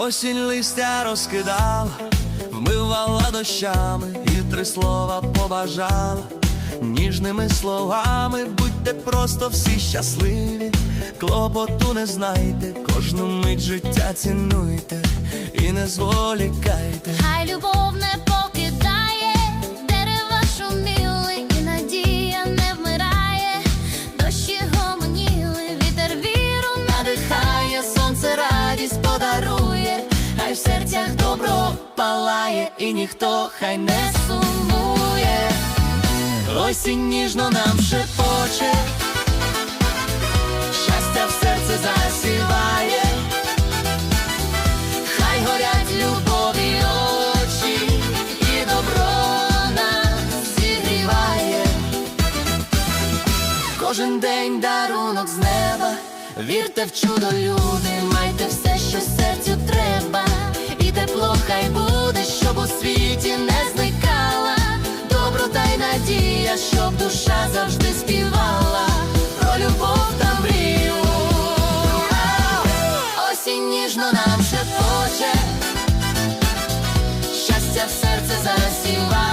Осінь листя розкидала, вмивала дощами і три слова побажала. Ніжними словами будьте просто всі щасливі, клопоту не знайте, кожну мить життя цінуйте і не зволікайте. Хай любов не покидає, дерева шуміли, і надія не вмирає, дощі гомоніли, вітер віру надихає, сонце радість подарує, палає, і ніхто хай не сумує. Осінь ніжно нам шепоче, щастя в серце засіває, Хай горять любові очі, і добро нас зігріває. кожен день дарунок з неба. Вірте в чудо, люди, щоб душа завжди співала про любов та мрію. Осінь ніжно нам шепоче, щастя в серце засіває.